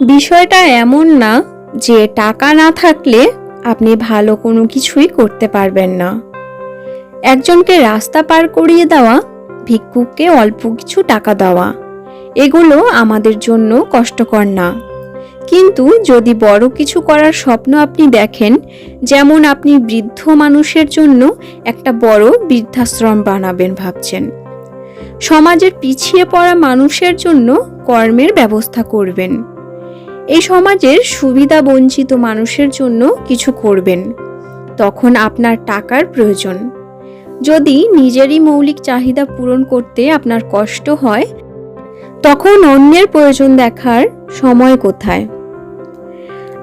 বিষয়টা এমন না যে টাকা না থাকলে আপনি ভালো কোনো কিছুই করতে পারবেন না। একজনকে রাস্তা পার করিয়ে দেওয়া, ভিক্ষুককে অল্প কিছু টাকা দেওয়া, এগুলো আমাদের জন্য কষ্টকর না। কিন্তু যদি বড় কিছু করার স্বপ্ন আপনি দেখেন, যেমন আপনি বৃদ্ধ মানুষের জন্য একটা বড় বৃদ্ধাশ্রম বানাবেন ভাবছেন, সমাজের পিছিয়ে পড়া মানুষের জন্য কর্মের ব্যবস্থা করবেন। এই সমাজের সুবিধা বঞ্চিত মানুষের জন্য কিছু করবেন। তখন আপনার টাকার প্রয়োজন। যদি নিজেরই মৌলিক চাহিদা পূরণ করতে আপনার কষ্ট হয়, তখন অন্যের প্রয়োজন দেখার সময় কোথায়?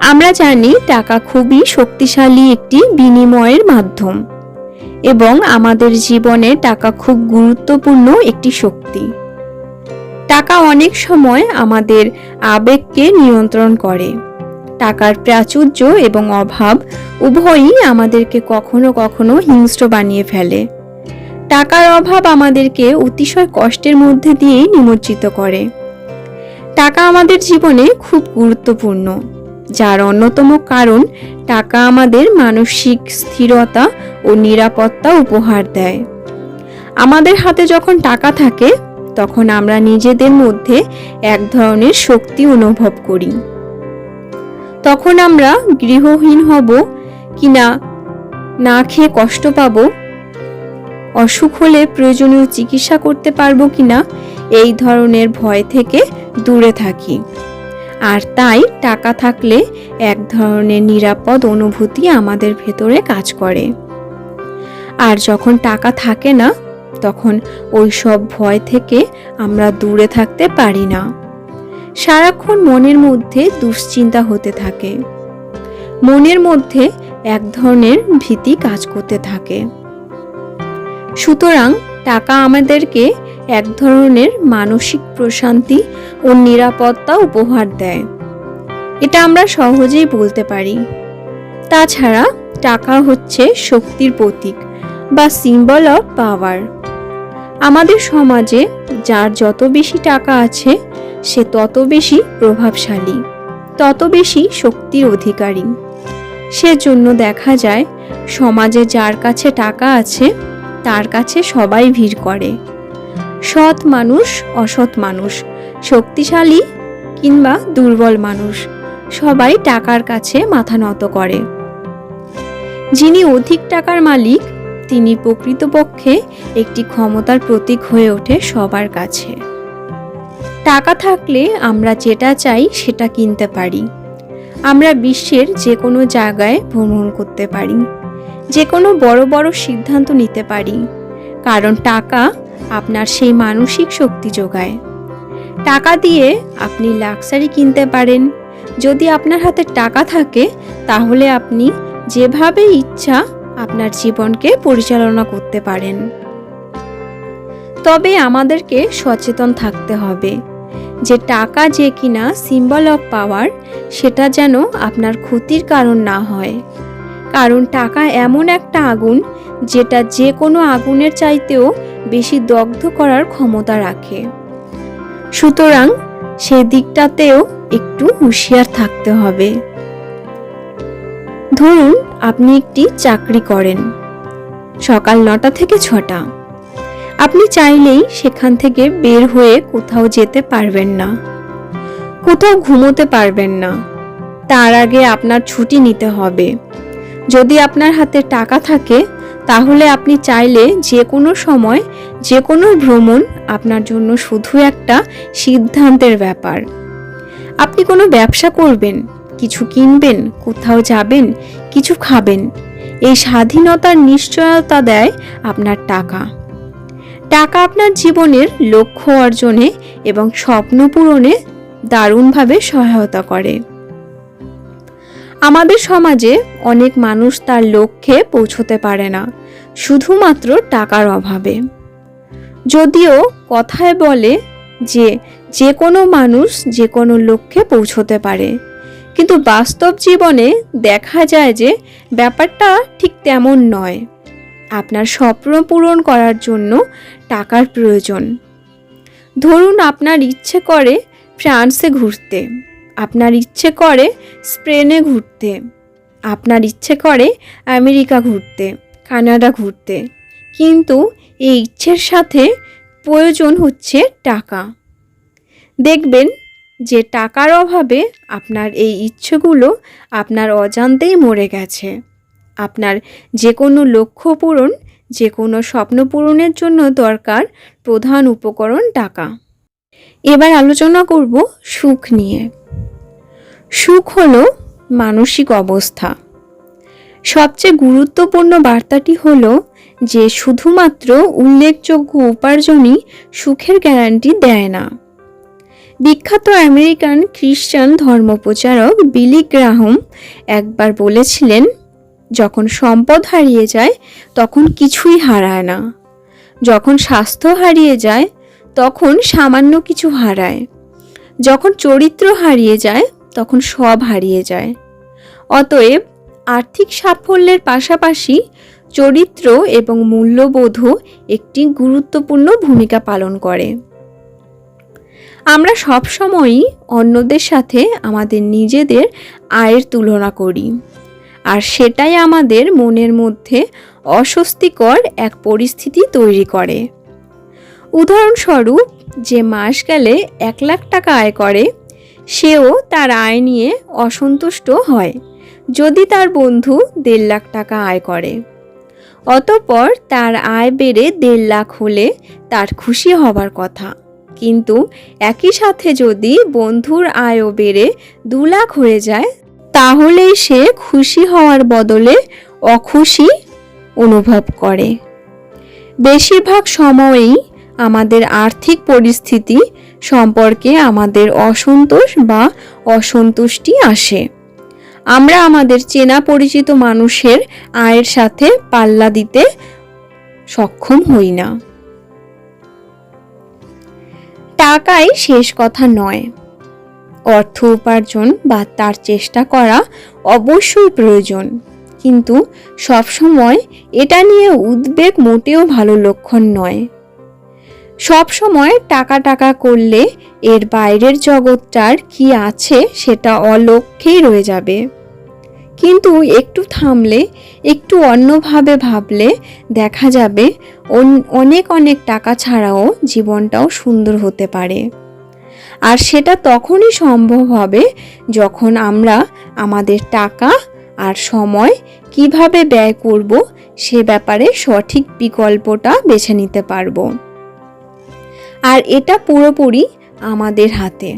আমরা জানি টাকা খুবই শক্তিশালী একটি বিনিময়ের মাধ্যম এবং আমাদের জীবনে টাকা খুব গুরুত্বপূর্ণ একটি শক্তি। টাকা অনেক সময় আমাদের আবেগকে নিয়ন্ত্রণ করে। টাকার প্রাচুর্য এবং অভাব উভয়ই আমাদেরকে কখনো কখনো হিংস্র বানিয়ে ফেলে। টাকার অভাব আমাদেরকে অতিশয় কষ্টের মধ্যে দিয়েই নিমজ্জিত করে। টাকা আমাদের জীবনে খুব গুরুত্বপূর্ণ, যার অন্যতম কারণ টাকা আমাদের মানসিক স্থিরতা ও নিরাপত্তা উপহার দেয়। আমাদের হাতে যখন টাকা থাকে তখন আমরা নিজেদের মধ্যে এক ধরনের শক্তি অনুভব করি। তখন আমরা গৃহহীন হব কি না না খেয়ে কষ্ট পাব, অসুখ হলে প্রয়োজনীয় চিকিৎসা করতে পারব কিনা এই ধরনের ভয় থেকে দূরে থাকি। আর তাই টাকা থাকলে এক ধরনের নিরাপদ অনুভূতি আমাদের ভেতরে কাজ করে। আর যখন টাকা থাকে না তখন ওই সব ভয় থেকে আমরা দূরে থাকতে পারি না। সারাক্ষণ মনের মধ্যে দুশ্চিন্তা হতে থাকে। মনের মধ্যে এক ধরনের ভীতি কাজ করতে থাকে। সুতরাং টাকা আমাদেরকে এক ধরনের মানসিক প্রশান্তি ও নিরাপত্তা উপহার দেয়। এটা আমরা সহজেই বলতে পারি। তাছাড়া টাকা হচ্ছে শক্তির প্রতীক বা সিম্বল অফ পাওয়ার আমাদের সমাজে যার যত বেশি টাকা আছে, সে তত বেশি প্রভাবশালী, তত বেশি শক্তির অধিকারী। সেজন্য দেখা যায়, সমাজে যার কাছে টাকা আছে, তার কাছে সবাই ভিড় করে। সৎ মানুষ অসৎ মানুষ, শক্তিশালী কিংবা দুর্বল মানুষ, সবাই টাকার কাছে মাথা নত করে। যিনি অধিক টাকার মালিক তিনি প্রকৃতপক্ষে একটি ক্ষমতার প্রতীক হয়ে ওঠে সবার কাছে। টাকা থাকলে আমরা যেটা চাই সেটা কিনতে পারি। আমরা বিশ্বের যে কোনো জায়গায় ভ্রমণ করতে পারি। যে কোনো বড় বড় সিদ্ধান্ত নিতে পারি। কারণ টাকা আপনার সেই মানসিক শক্তি যোগায়। টাকা দিয়ে আপনি লাক্সারি কিনতে পারেন। যদি আপনার হাতে টাকা থাকে, তাহলে আপনি যেভাবে ইচ্ছা আপনার জীবনকে পরিচালনা করতে পারেন। তবে আমাদেরকে সচেতন থাকতে হবে যে টাকা যে কিনা সিম্বল অফ পাওয়ার সেটা যেন আপনার ক্ষতির কারণ না হয়। কারণ টাকা এমন একটা আগুন যেটা যে কোনো আগুনের চাইতেও বেশি দগ্ধ করার ক্ষমতা রাখে। সুতরাং সে দিকটাতেও একটু হুঁশিয়ার থাকতে হবে। ধরুন আপনি একটি চাকরি করেন। সকাল নটা থেকে ছটা। আপনি চাইলেই সেখান থেকে বের হয়ে কোথাও যেতে পারবেন না। কোথাও ঘুমোতে পারবেন না। তার আগে আপনার ছুটি নিতে হবে। যদি আপনার হাতে টাকা থাকে, তাহলে আপনি চাইলে যে কোনো সময় যে কোনো ভ্রমণ আপনার জন্য শুধু একটা সিদ্ধান্তের ব্যাপার। আপনি কোনো ব্যবসা করবেন, কিছু কিনবেন, কোথাও যাবেন কিছু খাবেন। এই স্বাধীনতার নিশ্চয়তা দেয় আপনার টাকা। টাকা আপনার জীবনের লক্ষ্য অর্জনে এবং স্বপ্ন পূরণে দারুণভাবে সহায়তা করে। আমাদের সমাজে অনেক মানুষ তার লক্ষ্যে পৌঁছতে পারে না, শুধুমাত্র টাকার অভাবে। যদিও কথায় বলে যে যে কোনো মানুষ যে কোনো লক্ষ্যে পৌঁছতে পারে। কিন্তু বাস্তব জীবনে দেখা যায় যে ব্যাপারটা ঠিক তেমন নয়। আপনার স্বপ্ন পূরণ করার জন্য টাকার প্রয়োজন। ধরুন আপনার ইচ্ছে করে ফ্রান্সে ঘুরতে। আপনার ইচ্ছে করে স্পেনে ঘুরতে। আপনার ইচ্ছে করে আমেরিকা ঘুরতে, কানাডা ঘুরতে। কিন্তু এই ইচ্ছের সাথে প্রয়োজন হচ্ছে টাকা। দেখবেন যে টাকার অভাবে আপনার এই ইচ্ছেগুলো আপনার অজান্তেই মরে গেছে। আপনার যে কোনো লক্ষ্য পূরণ যে কোনো স্বপ্ন পূরণের জন্য দরকার প্রধান উপকরণ টাকা। এবার আলোচনা করব সুখ নিয়ে। সুখ হলো মানসিক অবস্থা। সবচেয়ে গুরুত্বপূর্ণ বার্তাটি হলো যে শুধুমাত্র উল্লেখযোগ্য উপার্জনই সুখের গ্যারান্টি দেয় না। বিখ্যাত আমেরিকান খ্রিস্টান ধর্মপ্রচারক বিলি গ্রাহম একবার বলেছিলেন, যখন সম্পদ হারিয়ে যায়, তখন কিছুই হারায় না। যখন স্বাস্থ্য হারিয়ে যায়, তখন সামান্য কিছু হারায়। যখন চরিত্র হারিয়ে যায়, তখন সব হারিয়ে যায়। অতএব, আর্থিক সাফল্যের পাশাপাশি চরিত্র এবং মূল্যবোধও একটি গুরুত্বপূর্ণ ভূমিকা পালন করে। আমরা সব সবসময়ই অন্যদের সাথে আমাদের নিজেদের আয়ের তুলনা করি। আর সেটাই আমাদের মনের মধ্যে অস্বস্তিকর এক পরিস্থিতি তৈরি করে। উদাহরণস্বরূপ, যে মাস গেলে এক লাখ টাকা আয় করে, সেও তার আয় নিয়ে অসন্তুষ্ট হয়, যদি তার বন্ধু দেড় লাখ টাকা আয় করে। অতপর তার আয় বেড়ে দেড় লাখ হলে তার খুশি হবার কথা। কিন্তু একই সাথে যদি বন্ধুর আয়ও বেড়ে দু লাখ হয়ে যায় তাহলেই সে খুশি হওয়ার বদলে অখুশি অনুভব করে। বেশিরভাগ সময়েই আমাদের আর্থিক পরিস্থিতি সম্পর্কে আমাদের অসন্তোষ বা অসন্তুষ্টি আসে। আমরা আমাদের চেনা পরিচিত মানুষের আয়ের সাথে পাল্লা দিতে সক্ষম হই না। টাকাই শেষ কথা নয়। অর্থ উপার্জন বা তার চেষ্টা করা অবশ্যই প্রয়োজন। কিন্তু সবসময় এটা নিয়ে উদ্বেগ মোটেও ভালো লক্ষণ নয়। সব সময় টাকা টাকা করলে এর বাইরের জগৎটার কি আছে সেটা অলক্ষ্যেই রয়ে যাবে। কিন্তু একটু থামলে, একটু অন্যভাবে ভাবলে দেখা যাবে অনেক অনেক টাকা ছাড়াও জীবনটাও সুন্দর হতে পারে। আর সেটা তখনই সম্ভব হবে যখন আমরা আমাদের টাকা আর সময় কীভাবে ব্যয় করব সে ব্যাপারে সঠিক বিকল্পটা বেছে নিতে পারব। আর এটা পুরোপুরি আমাদের হাতে।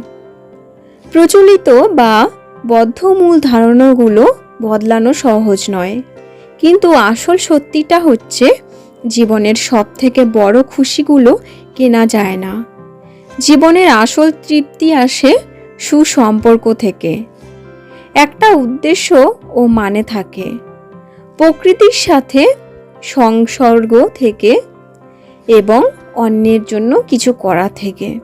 প্রচলিত বা বদ্ধমূল ধারণাগুলো বদলানো সহজ নয়। কিন্তু আসল সত্যিটা হচ্ছে, জীবনের সব থেকে বড় খুশিগুলো কেনা যায় না। জীবনের আসল তৃপ্তি আসে সুসম্পর্ক থেকে। একটা উদ্দেশ্য ও মানে থাকে। প্রকৃতির সাথে সংসর্গ থেকে এবং অন্যের জন্য কিছু করা থেকে।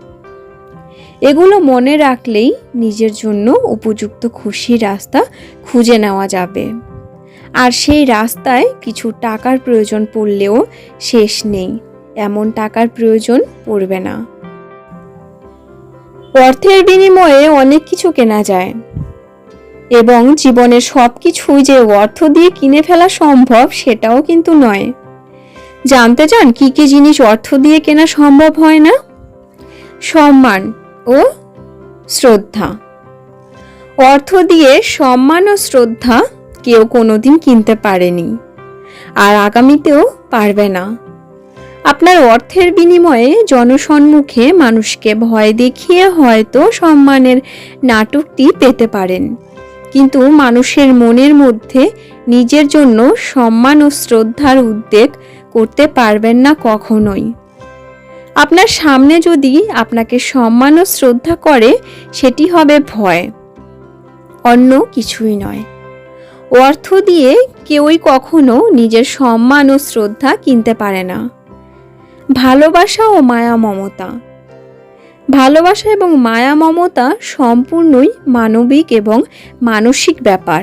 এগুলো মনে রাখলেই নিজের জন্য উপযুক্ত খুশির রাস্তা খুঁজে নেওয়া যাবে। আর সেই রাস্তায় কিছু টাকার প্রয়োজন পড়লেও শেষ নেই। এমন টাকার প্রয়োজন পড়বে না। অর্থের বিনিময়ে অনেক কিছু কেনা যায়। এবং জীবনের সব কিছুই যে অর্থ দিয়ে কিনে ফেলা সম্ভব সেটাও কিন্তু নয়। জানতে চান কি কি জিনিস অর্থ দিয়ে কেনা সম্ভব হয় না? সম্মান ও শ্রদ্ধা। অর্থ দিয়ে সম্মান ও শ্রদ্ধা কেউ কোনোদিন কিনতে পারেনি আর আগামীতেও পারবে না। আপনার অর্থের বিনিময়ে জনসম্মুখে মানুষকে ভয় দেখিয়ে হয়তো সম্মানের নাটকটি পেতে পারেন। কিন্তু মানুষের মনের মধ্যে নিজের জন্য সম্মান ও শ্রদ্ধার উদ্বেগ করতে পারবেন না কখনোই। আপনার সামনে যদি আপনাকে সম্মান ও শ্রদ্ধা করে, সেটি হবে ভয়, অন্য কিছুই নয়। অর্থ দিয়ে কেউই কখনো নিজের সম্মান ও শ্রদ্ধা কিনতে পারে না। ভালোবাসা ও মায়া মমতা। ভালোবাসা এবং মায়া মমতা সম্পূর্ণই মানবিক এবং মানসিক ব্যাপার।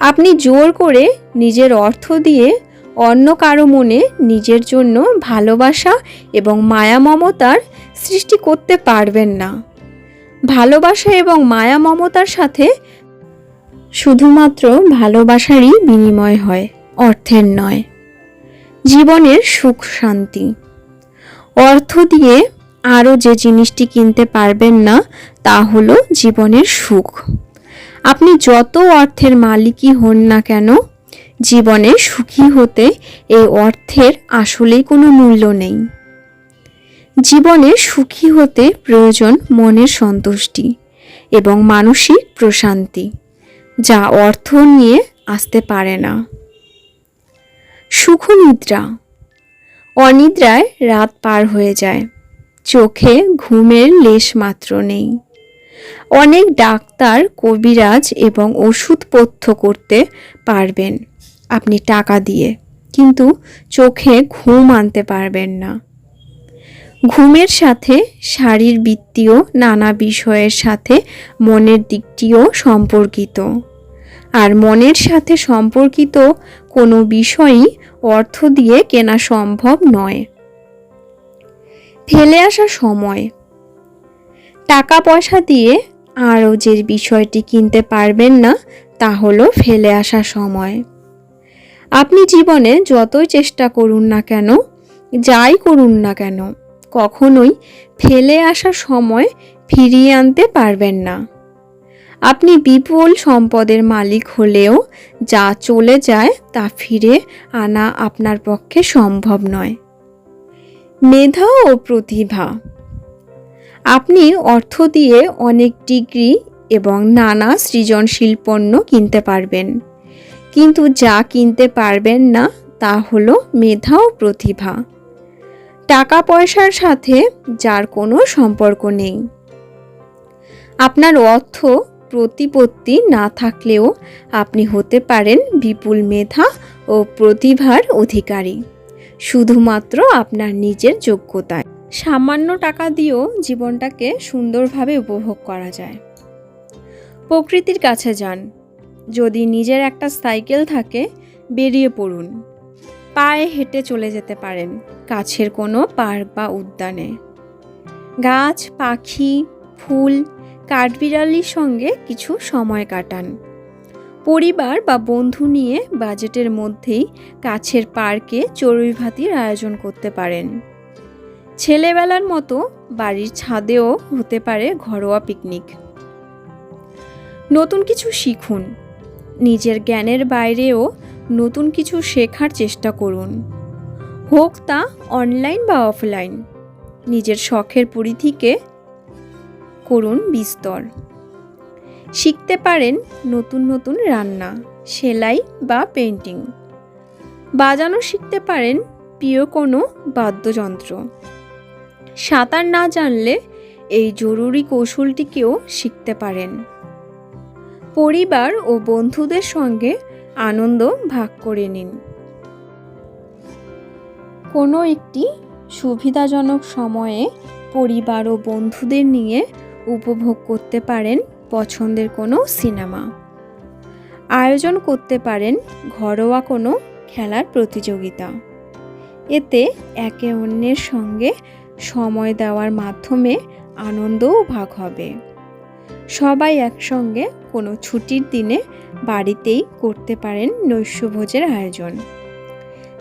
আপনি জোর করে নিজের অর্থ দিয়ে অন্য কারও মনে নিজের জন্য ভালোবাসা এবং মায়া মমতার সৃষ্টি করতে পারবেন না। ভালোবাসা এবং মায়া মমতার সাথে শুধুমাত্র ভালোবাসারই বিনিময় হয়, অর্থের নয়। জীবনের সুখ, শান্তি। অর্থ দিয়ে আরও যে জিনিসটি কিনতে পারবেন না, তা হলো জীবনের সুখ। আপনি যত অর্থের মালিকই হন না কেন জীবনে সুখী হতে এই অর্থের আসলেই কোনো মূল্য নেই। জীবনে সুখী হতে প্রয়োজন মনের সন্তুষ্টি এবং মানসিক প্রশান্তি, যা অর্থ নিয়ে আসতে পারে না। সুখনিদ্রা অনিদ্রায় রাত পার হয়ে যায়, চোখে ঘুমের লেশ মাত্র নেই। অনেক ডাক্তার, কবিরাজ এবং ওষুধ পথ্য করতে পারবেন। আপনি টাকা দিয়ে। কিন্তু চোখে ঘুম আনতে পারবেন না। ঘুমের সাথে শারীরবৃত্তীয় নানা বিষয়ের সাথে মনের দিকটিও সম্পর্কিত। আর মনের সাথে সম্পর্কিত কোনো বিষয়ই অর্থ দিয়ে কেনা সম্ভব নয়। ফেলে আসা সময়। টাকা পয়সা দিয়ে আরও যে বিষয়টি কিনতে পারবেন না, তা হলো ফেলে আসা সময়। আপনি জীবনে যতই চেষ্টা করুন না কেন, যাই করুন না কেন, কখনোই ফেলে আসা সময় ফিরিয়ে আনতে পারবেন না। আপনি বিপুল সম্পদের মালিক হলেও যা চলে যায় তা ফিরে আনা আপনার পক্ষে সম্ভব নয়। মেধা ও প্রতিভা। আপনি অর্থ দিয়ে অনেক ডিগ্রি এবং নানা সৃজনশীল পণ্য কিনতে পারবেন। কিন্তু যা কিনতে পারবেন না, তা হলো মেধা ও প্রতিভা। টাকা পয়সার সাথে যার কোনো সম্পর্ক নেই। আপনার অর্থ প্রতিপত্তি না থাকলেও আপনি হতে পারেন বিপুল মেধা ও প্রতিভার অধিকারী। শুধুমাত্র আপনার নিজের যোগ্যতায়। সামান্য টাকা দিয়েও জীবনটাকে সুন্দরভাবে উপভোগ করা যায়। প্রকৃতির কাছে যান। যদি নিজের একটা সাইকেল থাকে, বেরিয়ে পড়ুন। পায়ে হেঁটে চলে যেতে পারেন কাছের কোনো পার্ক বা উদ্যানে। গাছ, পাখি, ফুল, কাঠবিড়ালির সঙ্গে কিছু সময় কাটান। পরিবার বা বন্ধু নিয়ে বাজেটের মধ্যেই কাছের পার্কে চড়ুইভাতির আয়োজন করতে পারেন। ছেলেবেলার মতো বাড়ির ছাদেও হতে পারে ঘরোয়া পিকনিক। নতুন কিছু শিখুন। নিজের জ্ঞানের বাইরেও নতুন কিছু শেখার চেষ্টা করুন। হোক তা অনলাইন বা অফলাইন। নিজের শখের পরিধিকে করুন বিস্তর। শিখতে পারেন নতুন নতুন রান্না, সেলাই বা পেন্টিং বাজানো শিখতে পারেন প্রিয় কোনো বাদ্যযন্ত্র। সাঁতার না জানলে এই জরুরি কৌশলটিকেও শিখতে পারেন। পরিবার ও বন্ধুদের সঙ্গে আনন্দ ভাগ করে নিন। কোনো একটি সুবিধাজনক সময়ে পরিবার ও বন্ধুদের নিয়ে উপভোগ করতে পারেন পছন্দের কোনো সিনেমা। আয়োজন করতে পারেন ঘরোয়া কোনো খেলার প্রতিযোগিতা। এতে একে অন্যের সঙ্গে সময় দেওয়ার মাধ্যমে আনন্দও ভাগ হবে। সবাই একসঙ্গে কোনো ছুটির দিনে বাড়িতেই করতে পারেন নৈশভোজের আয়োজন।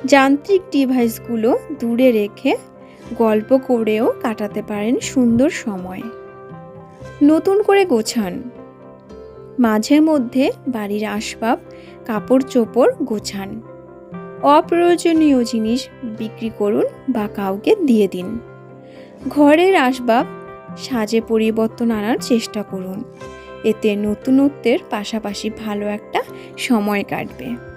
যান্ত্রিক ডিভাইসগুলো দূরে রেখে গল্প করেও কাটাতে পারেন সুন্দর সময়। নতুন করে গোছান। মাঝে মধ্যে বাড়ির আসবাব কাপড় চোপড় গোছান। অপ্রয়োজনীয় জিনিস বিক্রি করুন বা কাউকে দিয়ে দিন। ঘরের আসবাব সাজে পরিবর্তন আনার চেষ্টা করুন। এতে নতুনত্বের পাশাপাশি ভালো একটা সময় কাটবে।